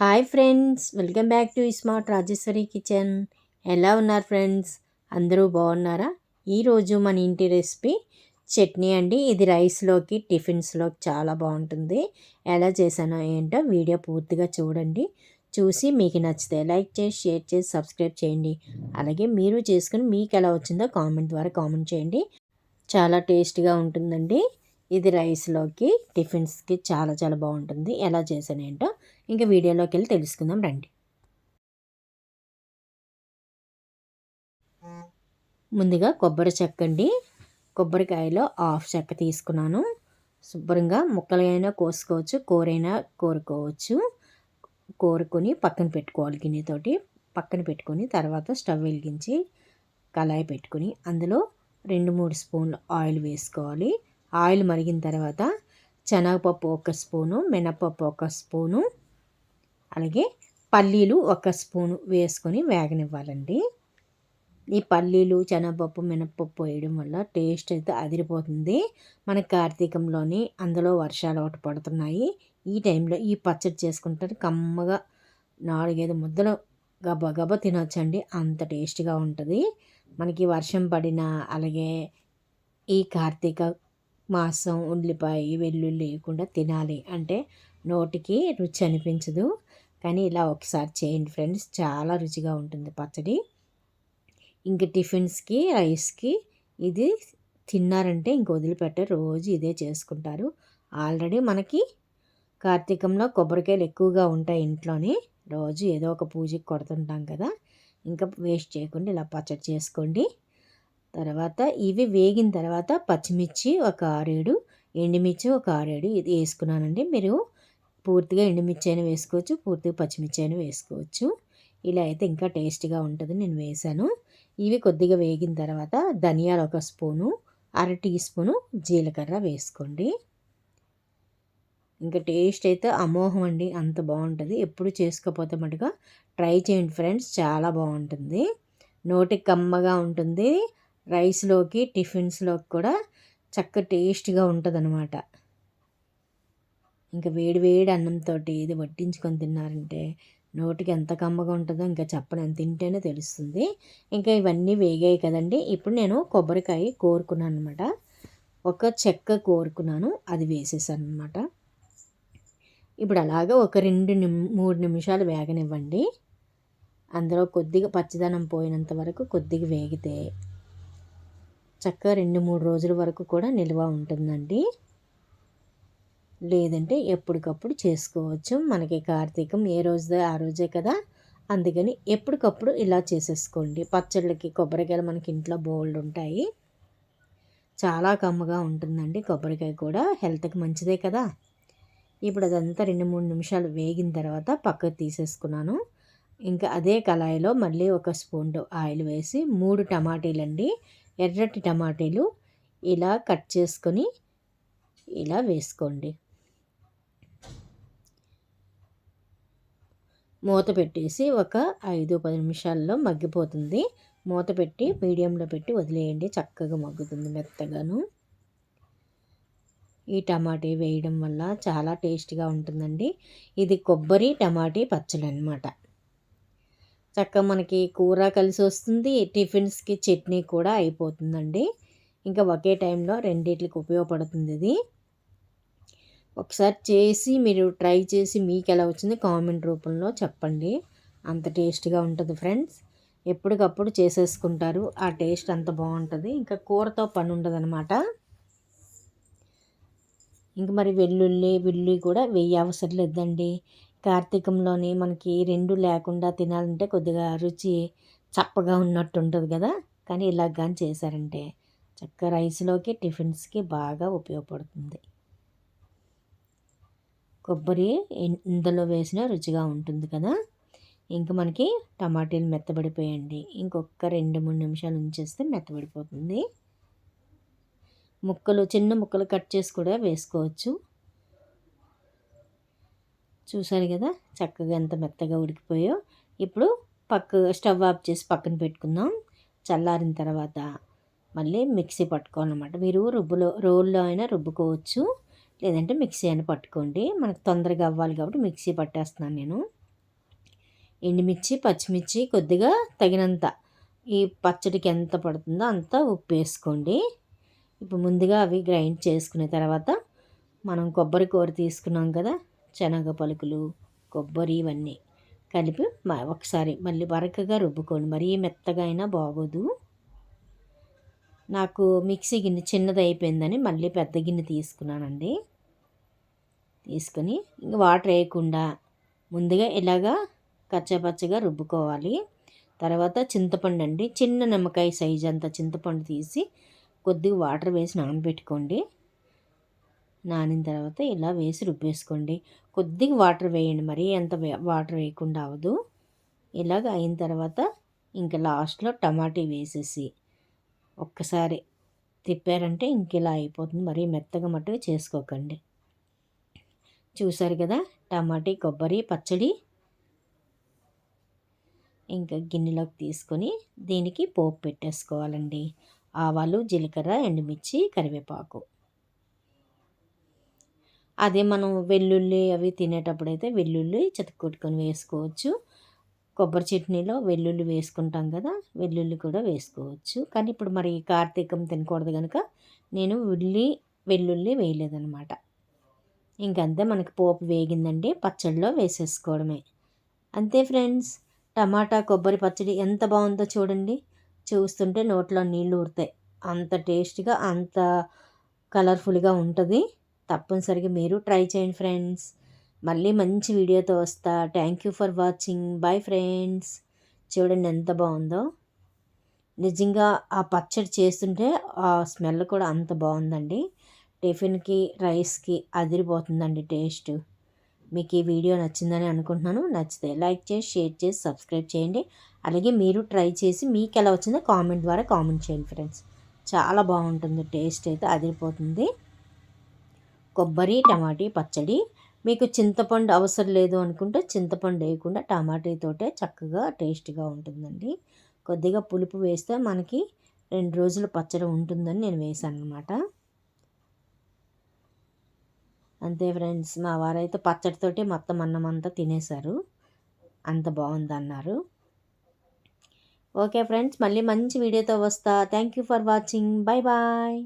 Hi friends welcome back to smart Rajeshwari kitchen. ఎలా ఉన్నారు friends? అందరూ బాగున్నారా? ఈరోజు మన ఇంటి రెసిపీ చట్నీ అండి. ఇది రైస్లోకి టిఫిన్స్లోకి చాలా బాగుంటుంది. ఎలా చేశానో ఏంటో వీడియో పూర్తిగా చూడండి. చూసి మీకు నచ్చితే లైక్ చేసి షేర్ చేసి సబ్స్క్రైబ్ చేయండి. అలాగే మీరు చేసుకుని మీకు ఎలా వచ్చిందో కామెంట్ ద్వారా కామెంట్ చేయండి. చాలా టేస్ట్గా ఉంటుందండి. ఇది రైస్లోకి టిఫిన్స్కి చాలా చాలా బాగుంటుంది. ఎలా చేశాను ఏంటో ఇంకా వీడియోలోకి వెళ్ళి తెలుసుకుందాం రండి. ముందుగా కొబ్బరి చెక్క అండి. కొబ్బరికాయలో హాఫ్ చెక్క తీసుకున్నాను. శుభ్రంగా ముక్కలైనా కోసుకోవచ్చు కూరైనా కోరుకోవచ్చు. కోరుకొని పక్కన పెట్టుకోవాలి గిన్నెతోటి. పక్కన పెట్టుకొని తర్వాత స్టవ్ వెలిగించి కళాయి పెట్టుకొని అందులో రెండు మూడు స్పూన్లు ఆయిల్ వేసుకోవాలి. ఆయిల్ మరిగిన తర్వాత శనగపప్పు ఒక స్పూను మినపప్పు ఒక స్పూను అలాగే పల్లీలు ఒక స్పూను వేసుకొని వేగనివ్వాలండి. ఈ పల్లీలు శనగపప్పు మినపప్పు వేయడం వల్ల టేస్ట్ అయితే అదిరిపోతుంది. మన కార్తీకంలోని అందులో వర్షాలు ఒకటి పడుతున్నాయి. ఈ టైంలో ఈ పచ్చడి చేసుకుంటే కమ్మగా నాలుగైదు ముద్దలు గబా గబా తినొచ్చండి. అంత టేస్ట్గా ఉంటుంది. మనకి వర్షం పడిన అలాగే ఈ కార్తీక మాంసం ఉల్లిపాయ వెల్లుల్లి లేకుండా తినాలి. అంటే నోటికి రుచి అనిపించదు. కానీ ఇలా ఒకసారి చేయండి ఫ్రెండ్స్. చాలా రుచిగా ఉంటుంది పచ్చడి. ఇంక టిఫిన్స్కి రైస్కి ఇది తిన్నారంటే ఇంక వదిలిపెట్టారు. రోజు ఇదే చేసుకుంటారు. ఆల్రెడీ మనకి కార్తీకంలో కొబ్బరికాయలు ఎక్కువగా ఉంటాయి ఇంట్లోనే. రోజు ఏదో ఒక పూజకి కొడుతుంటాం కదా. ఇంకా వేస్ట్ చేయకుండా ఇలా పచ్చడి చేసుకోండి. తర్వాత ఇవి వేగిన తర్వాత పచ్చిమిర్చి ఒక ఆరేడు ఎండుమిర్చి ఒక ఆరేడు ఇది వేసుకున్నానండి. మీరు పూర్తిగా ఎండుమిర్చి అయినా వేసుకోవచ్చు పూర్తిగా పచ్చిమిర్చి అయినా వేసుకోవచ్చు. ఇలా అయితే ఇంకా టేస్ట్గా ఉంటుంది నేను వేసాను ఇవి కొద్దిగా వేగిన తర్వాత ధనియాలు ఒక స్పూను అర టీ స్పూను జీలకర్ర వేసుకోండి. ఇంకా టేస్ట్ అయితే అమోహం అండి అంత బాగుంటుంది. ఎప్పుడు చేసుకోపోతే మటుగా ట్రై చేయండి ఫ్రెండ్స్ చాలా బాగుంటుంది. నోటికి కమ్మగా ఉంటుంది రైస్లోకి టిఫిన్స్లోకి కూడా చక్క టేస్ట్గా ఉంటుంది అనమాట ఇంకా వేడి వేడి అన్నంతో ఇది వడ్డించుకొని తిన్నారంటే నోటికి ఎంత కమ్మగా ఉంటుందో ఇంకా చెప్పను. ఎంత తింటేనే తెలుస్తుంది. ఇంకా ఇవన్నీ వేగాయి కదండి. ఇప్పుడు నేను కొబ్బరికాయ కోరుకున్నాను అనమాట ఒక చెక్క కోరుకున్నాను. అది వేసేసాను అనమాట ఇప్పుడు అలాగా ఒక రెండు నిమ్ మూడు నిమిషాలు వేగనివ్వండి. అందులో కొద్దిగా పచ్చిదనం పోయినంత వరకు కొద్దిగా వేగితే చక్కగా రెండు మూడు రోజుల వరకు కూడా నిల్వ ఉంటుందండి. లేదంటే ఎప్పటికప్పుడు చేసుకోవచ్చు. మనకి కార్తీకం ఏ రోజుదే ఆ రోజే కదా. అందుకని ఎప్పటికప్పుడు ఇలా చేసేసుకోండి. పచ్చళ్ళకి కొబ్బరికాయలు మనకి ఇంట్లో బోల్డ్ ఉంటాయి. చాలా కమ్మగా ఉంటుందండి కొబ్బరికాయ కూడా. హెల్త్కి మంచిదే కదా. ఇప్పుడు అదంతా రెండు మూడు నిమిషాలు వేగిన తర్వాత పక్కకు తీసేసుకున్నాను. ఇంకా అదే కళాయిలో మళ్ళీ ఒక స్పూన్ ఆయిల్ వేసి మూడు టమాటీలండి. ఎర్రటి టమాటీలు ఇలా కట్ చేసుకొని ఇలా వేసుకోండి. మూత పెట్టేసి ఒక ఐదు పది నిమిషాల్లో మగ్గిపోతుంది. మూత పెట్టి మీడియంలో పెట్టి వదిలేయండి. చక్కగా మగ్గుతుంది మెత్తగాను. ఈ టమాటీ వేయడం వల్ల చాలా టేస్ట్గా ఉంటుందండి. ఇది కొబ్బరి టమాటీ పచ్చడి అనమాట చక్కగా మనకి కూర కలిసి వస్తుంది. టిఫిన్స్కి చట్నీ కూడా అయిపోతుందండి. ఇంకా ఒకే టైంలో రెండింటికి ఉపయోగపడుతుంది ఇది ఒకసారి చేసి మీరు ట్రై చేసి మీకు ఎలా వచ్చింది కామెంట్ రూపంలో చెప్పండి. అంత టేస్ట్గా ఉంటుంది ఫ్రెండ్స్. ఎప్పటికప్పుడు చేసేసుకుంటారు. ఆ టేస్ట్ అంత బాగుంటుంది. ఇంకా కూరతో పని ఉండదు అనమాట ఇంక మరి వెల్లుల్లి వెల్లుల్లి కూడా వెయ్యి అవసరం లేదండి. కార్తీకంలోని మనకి రెండు లేకుండా తినాలంటే కొద్దిగా రుచి చప్పగా ఉన్నట్టు ఉంటుంది కదా? కానీ ఇలా కానీ చేశారంటే చక్క రైస్లోకి టిఫిన్స్కి బాగా ఉపయోగపడుతుంది. కొబ్బరి ఇందులో వేసిన రుచిగా ఉంటుంది కదా? ఇంకా మనకి టమాటీలు మెత్తబడిపోయండి ఇంకొక రెండు మూడు నిమిషాలు ఉంచేస్తే మెత్తబడిపోతుంది. ముక్కలు చిన్న ముక్కలు కట్ చేసి కూడా వేసుకోవచ్చు. చూసారు కదా చక్కగా ఎంత మెత్తగా ఉడికిపోయో. ఇప్పుడు పక్క స్టవ్ ఆఫ్ చేసి పక్కన పెట్టుకుందాం. చల్లారిన తర్వాత మళ్ళీ మిక్సీ పట్టుకోవాలన్నమాట. మీరు రుబ్బులో రోల్లో అయినా రుబ్బుకోవచ్చు. లేదంటే మిక్సీ అయినా పట్టుకోండి. మనకు తొందరగా అవ్వాలి కాబట్టి మిక్సీ పట్టేస్తున్నాను నేను. ఎండుమిర్చి పచ్చిమిర్చి కొద్దిగా తగినంత ఈ పచ్చడికి ఎంత పడుతుందో అంత ఉప్పు వేసుకోండి. ఇప్పుడు ముందుగా అవి గ్రైండ్ చేసుకున్న తర్వాత మనం కొబ్బరి కూర తీసుకున్నాం కదా శనగ పలుకులు కొబ్బరి ఇవన్నీ కలిపి ఒకసారి మళ్ళీ వరకగా రుబ్బుకోండి. మరీ మెత్తగా అయినా బాగోదు. నాకు మిక్సీ గిన్నె చిన్నది అయిపోయిందని మళ్ళీ పెద్ద గిన్నె తీసుకున్నానండి. తీసుకొని ఇంక వాటర్ వేయకుండా ముందుగా ఇలాగా కచ్చపచ్చగా రుబ్బుకోవాలి. తర్వాత చింతపండు అండి చిన్న నిమ్మకాయ సైజ్ అంత చింతపండు తీసి కొద్దిగా వాటర్ వేసి నానబెట్టుకోండి. నానిన తర్వాత ఇలా వేసి రుబ్బేసుకోండి. కొద్దిగా వాటర్ వేయండి మరీ ఎంత వాటర్ వేయకుండా అవ్వదు. ఇలాగ అయిన తర్వాత ఇంకా లాస్ట్లో టమాటీ వేసేసి ఒక్కసారి తిప్పారంటే ఇంక ఇలా అయిపోతుంది. మరీ మెత్తగా మట్టుగా చేసుకోకండి. చూసారు కదా టమాటీ కొబ్బరి పచ్చడి ఇంకా గిన్నెలోకి తీసుకొని దీనికి పోపు పెట్టేసుకోవాలండి. ఆవాలు జీలకర్ర ఎండుమిర్చి కరివేపాకు. అదే మనం వెల్లుల్లి అవి తినేటప్పుడు అయితే వెల్లుల్లి చెతకొట్టుకొని వేసుకోవచ్చు. కొబ్బరి చట్నీలో వెల్లుల్లి వేసుకుంటాం కదా వెల్లుల్లి కూడా వేసుకోవచ్చు. కానీ ఇప్పుడు మరి కార్తీకం తినకూడదు కనుక నేను ఉల్లి వెల్లుల్లి వేయలేదనమాట ఇంకంతే మనకి పోపు వేగిందండి పచ్చడిలో వేసేసుకోవడమే. అంతే ఫ్రెండ్స్ టమాటా కొబ్బరి పచ్చడి ఎంత బాగుందో చూడండి. చూస్తుంటే నోట్లో నీళ్ళు ఊరుతాయి. అంత టేస్ట్గా అంత కలర్ఫుల్గా ఉంటుంది. తప్పనిసరిగా మీరు ట్రై చేయండి ఫ్రెండ్స్. మళ్ళీ మంచి వీడియోతో వస్తా. Thank you for watching bye friends చూడండి ఎంత బాగుందో. నిజంగా ఆ పచ్చడి చేస్తుంటే ఆ స్మెల్ కూడా అంత బాగుందండి. టిఫిన్కి రైస్కి అదిరిపోతుందండి టేస్ట్. మీకు ఈ వీడియో నచ్చిందని అనుకుంటున్నాను. నచ్చితే లైక్ చేసి షేర్ చేసి సబ్స్క్రైబ్ చేయండి. అలాగే మీరు ట్రై చేసి మీకు ఎలా వచ్చిందో కామెంట్ ద్వారా కామెంట్ చేయండి ఫ్రెండ్స్. చాలా బాగుంటుంది. టేస్ట్ అయితే అదిరిపోతుంది. కొబ్బరి టమాటీ పచ్చడి. మీకు చింతపండు అవసరం లేదు అనుకుంటే చింతపండు వేయకుండా టమాటీతోటే చక్కగా టేస్ట్గా ఉంటుందండి. కొద్దిగా పులుపు వేస్తే మనకి రెండు రోజులు పచ్చడి ఉంటుందని నేను వేసాను అనమాట అంతే ఫ్రెండ్స్ మా వారైతే పచ్చడితోటి మొత్తం అన్నం అంతా తినేశారు. అంత బాగుందన్నారు. ఓకే ఫ్రెండ్స్ మళ్ళీ మంచి వీడియోతో వస్తా. Thank you for watching. Bye bye.